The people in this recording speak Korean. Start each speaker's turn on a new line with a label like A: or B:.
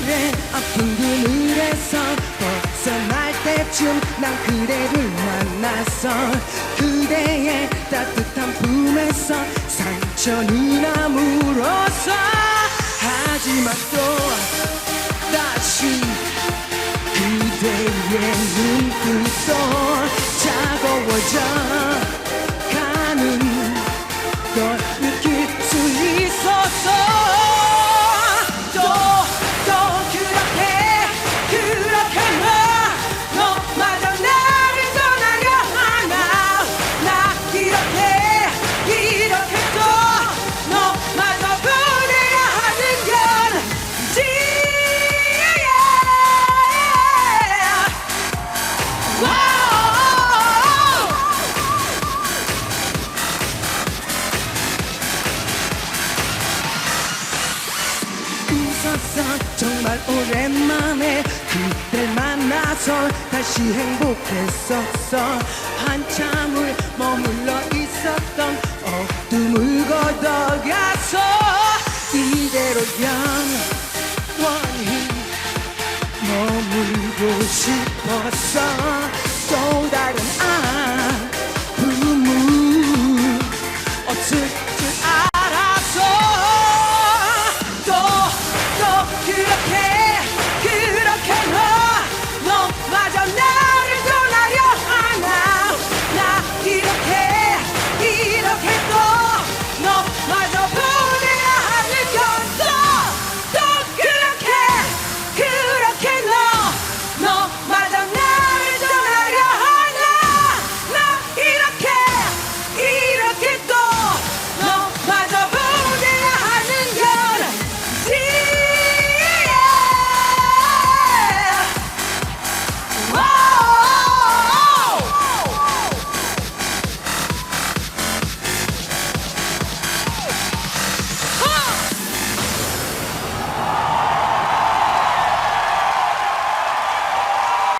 A: 아픈 그늘에서 벗어날 때쯤 난 그대를 만났어 그대의 따뜻한 품에서 상처는 아물었어 하지만 또 다시 그대의 눈 웃었어. 정말 오랜만에 그댈 만나서 다시 행복했었어. 한참을 머물러 있었던 어둠을 걷어가서 이대로 영원히 머물고 싶었어